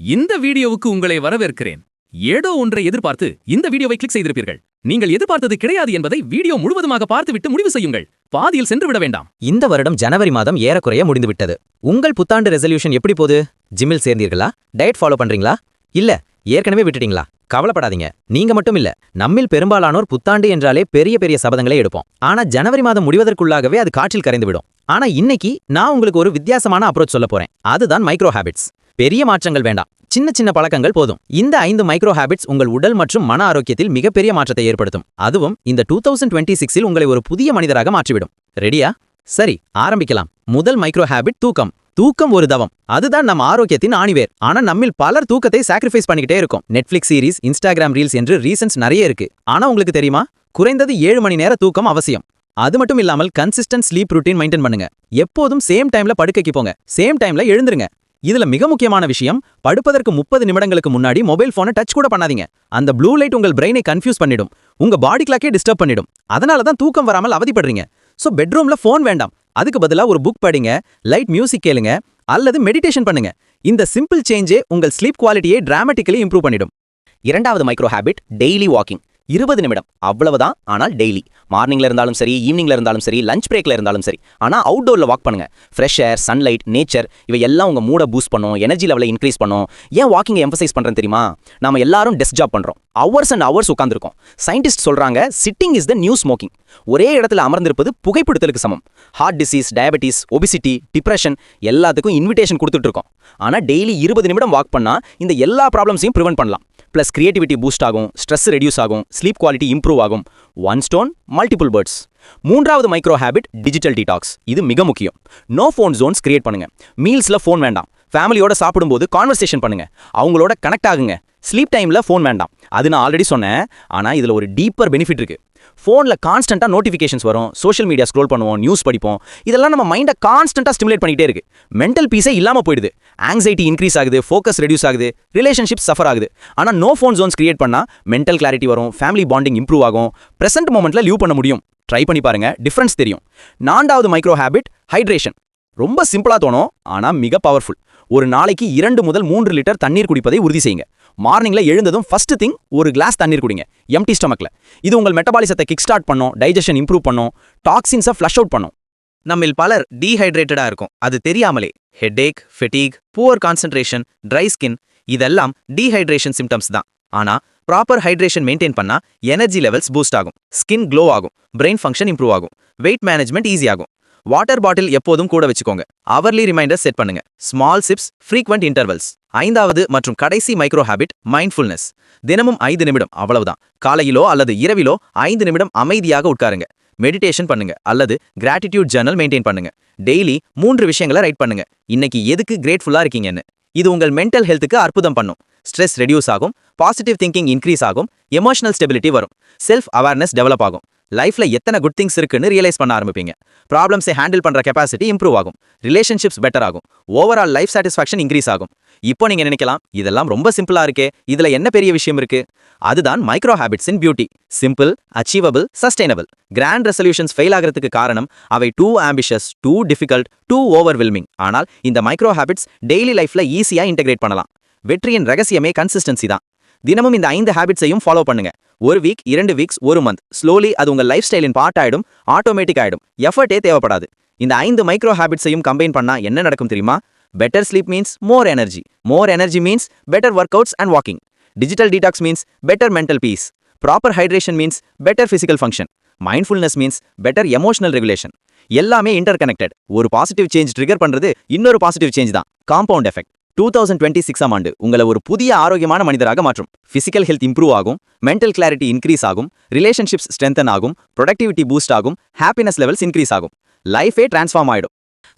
இந்த வீடியோவுக்கு உங்களை வரவேற்கிறேன். ஏதோ ஒன்றை எதிர்பார்த்து இந்த வீடியோவை கிளிக் செய்திருப்பீர்கள். நீங்கள் எதிர்பார்த்தது கிடையாது என்பதை வீடியோ முழுவதுமாக பார்த்துவிட்டு முடிவு செய்யுங்கள். பாதியில் சென்று விட வேண்டாம். இந்த வருடம் ஜனவரி மாதம் ஏறக்குறைய முடிந்துவிட்டது. உங்கள் புத்தாண்டு ரெசல்யூஷன் எப்படி போகுது? ஜிம்மில் சேர்ந்தீர்களா? டயட் ஃபாலோ பண்றீங்களா? இல்ல ஏற்கனவே விட்டுட்டீங்களா? கவலைப்படாதீங்க. நீங்க மட்டும் இல்ல நம்மில் பெரும்பாலானோர் புத்தாண்டு என்றாலே பெரிய பெரிய சபதங்களை எடுப்போம். ஆனா ஜனவரி மாதம் முடிவதற்குள்ளாகவே அது காற்றில் கரைந்துவிடும். ஆனா இன்னைக்கு நான் உங்களுக்கு ஒரு வித்தியாசமான அப்ரோச் சொல்ல போறேன். அதுதான் மைக்ரோ ஹேபிட்ஸ் பெரிய மாற்றங்கள் வேண்டாம். சின்ன சின்ன பழக்கங்கள் போதும். இந்த ஐந்து மைக்ரோ ஹேபிட்ஸ் உங்கள் உடல் மற்றும் மன ஆரோக்கியத்தில் மிகப்பெரிய மாற்றத்தை ஏற்படுத்தும். அதுவும் இந்த டூ தௌசண்ட் டுவெண்ட்டி சிக்ஸில் உங்களை ஒரு புதிய மனிதராக மாற்றிவிடும். ரெடியா சரி ஆரம்பிக்கலாம். முதல் மைக்ரோ ஹேபிட் தூக்கம். தூக்கம் ஒரு தவம். அதுதான் நம்ம ஆரோக்கியத்தின் ஆணிவேர். ஆனா நம்மில் பலர் தூக்கத்தை சாக்ரிஃபைஸ் பண்ணிக்கிட்டே இருக்கும். நெட்ஃபிளிக்ஸ் சீரிஸ் இன்ஸ்டாகிராம் ரீல்ஸ் என்று ரீசன்ஸ் நிறைய இருக்கு. ஆனா உங்களுக்கு தெரியுமா? குறைந்தது ஏழு மணி நேர தூக்கம் அவசியம். அது மட்டும் இல்லாமல் கன்சிஸ்டன்ட் ஸ்லீப் ரூட்டீன் மெயின்டைன் பண்ணுங்க. எப்போதும் சேம் டைம்ல படுக்கைக்கு போங்க. சேம் டைம்ல எழுந்துருங்க. இதுல மிக முக்கியமான விஷயம் படுப்பதற்கு முப்பது நிமிடங்களுக்கு முன்னாடி மொபைல் போனை டச் கூட பண்ணாதீங்க. அந்த ப்ளூ லைட் உங்கள் பிரெயினை கன்ஃபியூஸ் பண்ணிடும். உங்க பாடி கிளாக்கே டிஸ்டர்ப் பண்ணிடும். அதனால தான் தூக்கம் வராமல் அவதிப்படுறீங்க. சோ பெட்ரூம்ல ஃபோன் வேண்டாம். அதுக்கு பதிலா ஒரு புக் படிங்க லைட் மியூசிக் கேளுங்க அல்லது மெடிடேஷன் பண்ணுங்க. இந்த சிம்பிள் சேஞ்சே உங்கள் ஸ்லீப் குவாலிட்டியை டிராமட்டிக்கலி இம்ப்ரூவ் பண்ணிடும். இரண்டாவது மைக்ரோ ஹேபிட் டெய்லி வாக்கிங் இருபது நிமிடம். அவ்வளவுதான். ஆனால் டெய்லி மார்னிங்ல இருந்தாலும் சரி ஈவினிங்ல இருந்தாலும் சரி லஞ்ச் பிரேக்ல இருந்தாலும் சரி. ஆனால் அவுட்டோர்ல வாக் பண்ணுங்க. ஃப்ரெஷ் ஏர் சன்லைட் நேச்சர் இவை எல்லாம் உங்க மூட பூஸ்ட் பண்ணும். எனர்ஜி லெவலை இன்க்ரீஸ் பண்ணும். ஏன் வாக்கிங் எம்பசைஸ் பண்றேன் தெரியுமா? நாம எல்லாரும் டெஸ்க் ஜாப் பண்றோம். ஹவர்ஸ் அண்ட் ஹவர்ஸ் உட்காந்துருக்கோம் சயின்டிஸ்ட் சொல்றாங்க sitting is the new smoking ஒரே இடத்துல அமர்ந்திருப்பது புகைப்பிடித்தலுக்கு சமம். Heart disease diabetes obesity depression எல்லாத்துக்கும் இன்விடேஷன் கொடுத்துட்டு இருக்கோம். ஆனா டெய்லி இருபது நிமிடம் வாக் பண்ணா இந்த எல்லா ப்ராப்ளம்ஸையும் ப்ரிவென்ட் பண்ணலாம். ப்ளஸ் கிரியேட்டிவிட்டி பூஸ்ட் ஆகும் ஸ்ட்ரெஸ் ரெடியூஸ் ஆகும் ஸ்லீப் குவாலிட்டி இம்ப்ரூவ் ஆகும். ஒன் ஸ்டோன் மல்டிபிள் பேர்ட்ஸ் மூன்றாவது மைக்ரோ ஹேபிட் டிஜிட்டல் டீடாக்ஸ் இது மிக முக்கியம். நோ ஃபோன் ஜோன்ஸ் கிரியேட் பண்ணுங்க. மீல்ஸ்ல ஃபோன் வேண்டாம். ஃபேமிலியோட சாப்பிடும்போது கான்வர்சேஷன் பண்ணுங்க. அவங்களோட கனெக்ட் ஆகுங்க. ஸ்லீப் டைம்ல ஃபோன் வேண்டாம். அது நான் ஆல்ரெடி சொன்னேன். ஆனா இதுல ஒரு டீப்பர் பெனிஃபிட் இருக்கு. ஃபோனில் கான்ஸ்டண்ட்டாக நோட்டிஃபிகேஷன்ஸ் வரும். சோஷியல் மீடியா ஸ்க்ரோல் பண்ணுவோம் நியூஸ் படிப்போம். இதெல்லாம் நம்ம மைண்டை கான்ஸ்டன்ட்டாக ஸ்டிமுலேட் பண்ணிகிட்டே இருக்கு. மென்டல் பீஸே இல்லாமல் போயிடுது. ஆங்ஸைட்டி இன்க்ரீஸ் ஆகுது ஃபோக்கஸ் ரெடியூஸ் ஆகுது ரிலேஷன்ஷிப் சஃபர் ஆகுது. ஆனால் நோ ஃபோன் ஜோன்ஸ் கிரியேட் பண்ணால் மென்டல் கிளாரிட்டி வரும் ஃபேமிலி பாண்டிங் இம்ப்ரூவ் ஆகும். ப்ரெசென்ட் மூமெண்ட்டில் லீவ் பண்ண முடியும். ட்ரை பண்ணி பாருங்க டிஃப்ரென்ஸ் தெரியும். நான்காவது மைக்ரோ ஹேபிட் ஹைட்ரேஷன் ரொம்ப சிம்பிளாக தோணும் ஆனால் மிக பவர்ஃபுல் ஒரு நாளைக்கு இரண்டு முதல் மூன்று லிட்டர் தண்ணீர் குடிப்பதை உறுதி செய்யுங்க. மார்னிங்ல எழுந்ததும் ஃபர்ஸ்ட் திங் ஒரு கிளாஸ் தண்ணீர் குடிங்க. எம்டி ஸ்டமக்கில் இது உங்கள் மெட்டபாலிசத்தை கிக் ஸ்டார்ட் பண்ணும் டைஜஷன் இம்ப்ரூவ் பண்ணும் டாக்ஸின்ஸை ஃப்ளஷ் அவுட் பண்ணும். நம்மில் பலர் டீஹைட்ரேட்டடாக இருக்கும். அது தெரியாமலே. Headache fatigue poor concentration dry skin இதெல்லாம் டீஹைட்ரேஷன் சிம்டம்ஸ் தான். ஆனா ப்ராப்பர் ஹைட்ரேஷன் மெயின்டைன் பண்ணால் எனர்ஜி லெவல்ஸ் பூஸ்ட் ஆகும். ஸ்கின் க்ளோ ஆகும். பிரெயின் ஃபங்க்ஷன் இம்ப்ரூவ் ஆகும். வெயிட் மேனேஜ்மெண்ட் ஈஸி ஆகும். வாட்டர் பாட்டில் எப்போதும் கூட வச்சுக்கோங்க. அவர்லி ரிமைண்டர் செட் பண்ணுங்க. ஸ்மால் சிப்ஸ் ஃப்ரீக்வெண்ட் இன்டர்வல்ஸ் ஐந்தாவது மற்றும் கடைசி மைக்ரோ ஹேபிட் மைண்ட்ஃபுல்னஸ் தினமும் ஐந்து நிமிடம் அவ்வளவுதான். காலையிலோ அல்லது இரவிலோ ஐந்து நிமிடம் அமைதியாக உட்காருங்க. மெடிடேஷன் பண்ணுங்க அல்லது கிராட்டிடியூட் ஜர்னல் மெயின்டைன் பண்ணுங்க. டெய்லி மூன்று விஷயங்களை ரைட் பண்ணுங்க. இன்னைக்கு எதுக்கு கிரேட்ஃபுல்லா இருக்கீங்கன்னு. இது உங்கள் மென்டல் ஹெல்த்துக்கு அற்புதம் பண்ணும். ஸ்ட்ரெஸ் ரெடியூஸ் ஆகும் பாசிட்டிவ் திங்கிங் இன்க்ரீஸ் ஆகும் எமோஷனல் ஸ்டெபிலிட்டி வரும். செல்ஃப் அவேர்னஸ் டெவலப் ஆகும். லைஃப்ல எத்தனை குட் திங்ஸ் இருக்குன்னு ரியலைஸ் பண்ண ஆரம்பிப்பீங்க. ப்ராப்ளம்ஸை ஹேண்டில் பண்ற கெப்பாசிட்டி இம்ப்ரூவ் ஆகும். ரிலேஷன்ஷிப்ஸ் பெட்டர் ஆகும். ஓவரால் லைஃப் சாட்டிஸ்ஃபேக்ஷன் இன்க்ரீஸ் ஆகும். இப்போ நீங்க நினைக்கலாம் இதெல்லாம் ரொம்ப சிம்பிளா இருக்கே. இதுல என்ன பெரிய விஷயம் இருக்கு? அதுதான் micro in beauty simple achievable sustainable grand resolutions fail ஆகிறதுக்கு காரணம் அவை too ambitious too difficult too overwhelming ஆனால் இந்த மைக்ரோ ஹேபிட்ஸ் டெய்லி லைஃப்ல ஈஸியா இன்டெகிரேட் பண்ணலாம். வெற்றியின் ரகசியமே கன்சிஸ்டன்சி தான். தினமும் இந்த ஐந்து ஹேபிட்ஸையும் ஃபாலோ பண்ணுங்க. ஒரு வீக் இரண்டு வீக்ஸ் ஒரு மந்த் ஸ்லோலி அது உங்க லைஃப் ஸ்டைலின் பார்ட் ஆயிடும் ஆட்டோமேட்டிக் ஆயிடும். எஃபர்ட்டே தேவைப்படாது. இந்த ஐந்து மைக்ரோ ஹேபிட்ஸையும் கம்பைன் பண்ணா என்ன நடக்கும் தெரியுமா? Better sleep means more energy more energy means better workouts and walking digital detox means better mental peace proper hydration means better physical function mindfulness means better emotional regulation எல்லாமே interconnected ஒரு positive change trigger பண்ணுறது இன்னொரு positive change தான். Compound effect two thousand twenty சிக்ஸாம் ஆண்டு உங்களை ஒரு புதிய ஆரோக்கியமான மனிதராக மாற்றும். ஃபிசிக்கல் ஹெல்த் இம்ப்ரூவ் ஆகும் மென்டல் கிளாரிட்டி இன்க்ரீஸ் ஆகும் ரிலேஷன்ஷிப்ஸ் ஸ்ட்ரென்தன் ஆகும் ப்ரொடக்டிவிட்டி பூஸ்ட் ஆகும் ஹாப்பினஸ் லெவல்ஸ் இன்க்ரீஸ் ஆகும். லைஃபே டிரான்ஸ்ஃபார்ம் ஆயிடும்.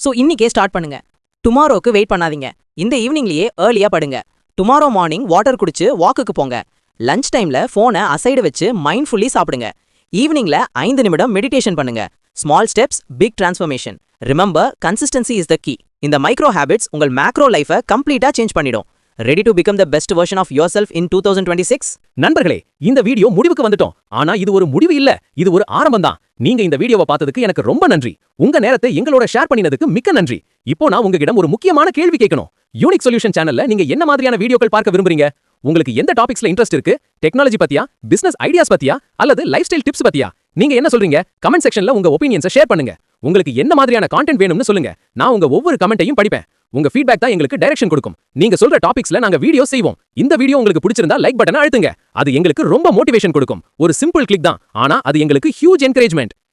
ஸோ இன்னிக்கே ஸ்டார்ட் பண்ணுங்க. டுமாரோக்கு வெயிட் பண்ணாதீங்க. இந்த ஈவினிங்லயே ஏர்லியா படுங்க. டுமாரோ மார்னிங் வாட்டர் குடிச்சு வாக்குக்கு போங்க. லஞ்ச் டைம்ல ஃபோனை அசைடு வச்சு மைண்ட்ஃபுல்லி சாப்பிடுங்க. ஈவினிங்ல ஐந்து நிமிடம் மெடிடேஷன் பண்ணுங்க. Small steps big transformation remember consistency is the key இந்த மைக்ரோ ஹேபிட்ஸ் உங்கள் மேக்ரோ லைஃபை கம்ப்ளீட்டா சேஞ்ச் பண்ணிடும். Ready to become the best version of yourself in two thousand twenty six நண்பர்களே இந்த வீடியோ முடிவுக்கு வந்துட்டோம். ஆனா இது ஒரு முடிவு இல்ல. இது ஒரு ஆரம்பம் தான் நீங்க இந்த வீடியோவை பார்த்ததுக்கு எனக்கு ரொம்ப நன்றி. உங்க நேரத்தை எங்களோட ஷேர் பண்ணினதுக்கு மிக்க நன்றி. இப்போ நான் உங்ககிடம் ஒரு முக்கியமான கேள்வி கேட்கணும். யூனிக் சொல்யூஷன் சேனல்ல நீங்க என்ன மாதிரியான வீடியோக்கள் பார்க்க விரும்புறீங்க? உங்களுக்கு எந்த டாபிக்ஸ்ல இன்ட்ரெஸ்ட் இருக்கு? டெக்னாலஜி பத்தியா? பிசினஸ் ஐடியாஸ் பத்தியா? அல்லது லைஃப் ஸ்டைல் டிப்ஸ் பத்தியா? நீங்க என்ன சொல்றீங்க? கமெண்ட் செக்ஷன்ல உங்க ஒப்பீனியன்ஸை ஷேர் பண்ணுங்க. உங்களுக்கு என்ன மாதிரியான கான்டென்ட் வேணும்னு சொல்லுங்க. நான் உங்க ஒவ்வொரு கமெண்ட்டையும் படிப்பேன். உங்க ஃபீட்பேக் தான் எங்களுக்கு டைரக்ஷன் கொடுக்கும். நீங்க சொல்ற டாபிக்ஸ்ல நாங்க வீடியோ செய்வோம். இந்த வீடியோ உங்களுக்கு பிடிச்சிருந்தா லைக் பட்டனை அழுத்துங்க. அது எங்களுக்கு ரொம்ப மோட்டிவேஷன் கொடுக்கும். ஒரு சிம்பிள் கிளிக் தான். ஆனா அது எங்களுக்கு ஹியூஜ் என்கரேஜ்மெண்ட்